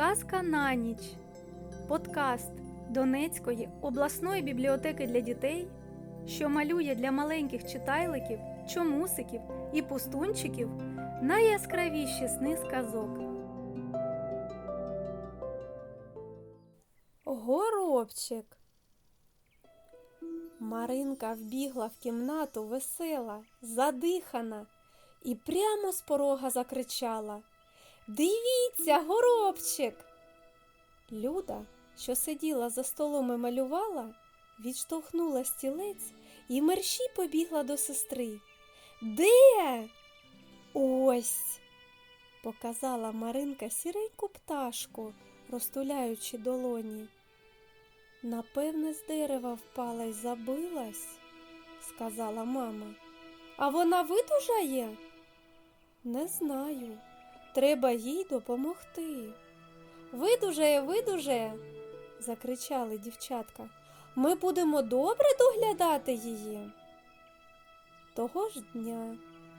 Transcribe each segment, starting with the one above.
Казка на ніч. Подкаст Донецької обласної бібліотеки для дітей, що малює для маленьких читайликів, чомусиків і пустунчиків найяскравіші сни з казок. Горобчик. Маринка вбігла в кімнату весела, задихана, і прямо з порога закричала Дивіться, горобчик. Люда, що сиділа за столом і малювала, відштовхнула стілець і мерщій побігла до сестри. Де? Ось, показала Маринка сіреньку пташку, розтуляючи долоні. Напевне, з дерева впала й забилась, сказала мама. А вона видужає? Не знаю. Треба їй допомогти. Видужає, видужає, закричали дівчатка. Ми будемо добре доглядати її. Того ж дня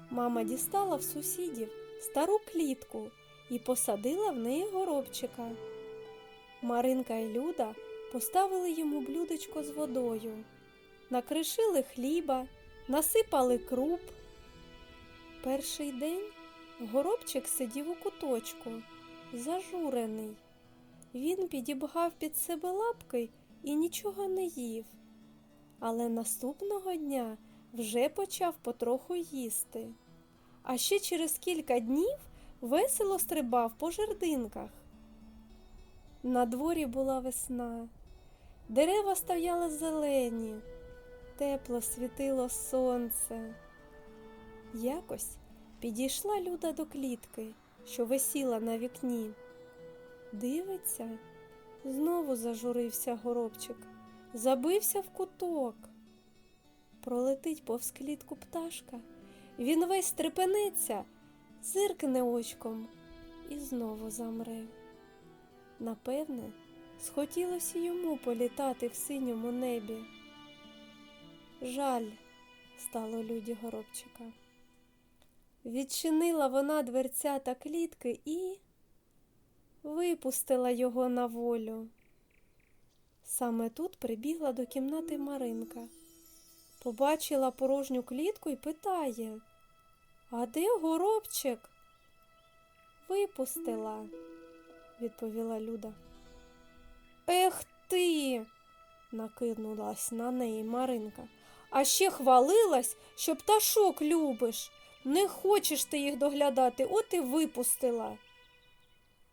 мама дістала в сусідів стару клітку і посадила в неї горобчика. Маринка і Люда поставили йому блюдечко з водою, накришили хліба, насипали круп. Перший день горобчик сидів у куточку, зажурений. Він підібгав під себе лапки і нічого не їв. Але наступного дня вже почав потроху їсти. А ще через кілька днів весело стрибав по жердинках. На дворі була весна. Дерева стояли зелені, тепло світило сонце. Якось підійшла Люда до клітки, що висіла на вікні. Дивиться, знову зажурився горобчик, забився в куток. Пролетить повз клітку пташка, він весь стрепенеться, зиркне очком і знову замре. Напевне, схотілося йому політати в синьому небі. Жаль стало люді горобчика. Відчинила вона дверця та клітки і випустила його на волю. Саме тут прибігла до кімнати Маринка. Побачила порожню клітку і питає А де горобчик? Випустила, відповіла Люда. Ех ти, накинулась на неї Маринка. А ще хвалилась, що пташок любиш. Не хочеш ти їх доглядати, от і випустила.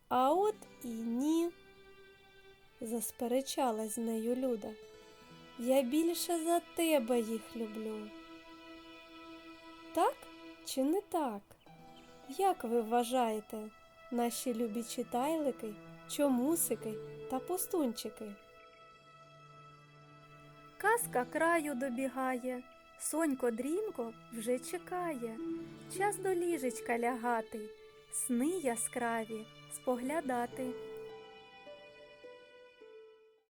А от і ні, засперечалась з нею Люда. Я більше за тебе їх люблю. Так чи не так? Як ви вважаєте, наші любі читайлики, чомусики та пустунчики? Казка краю добігає, сонько дрімко вже чекає, час до ліжечка лягати, сни яскраві споглядати.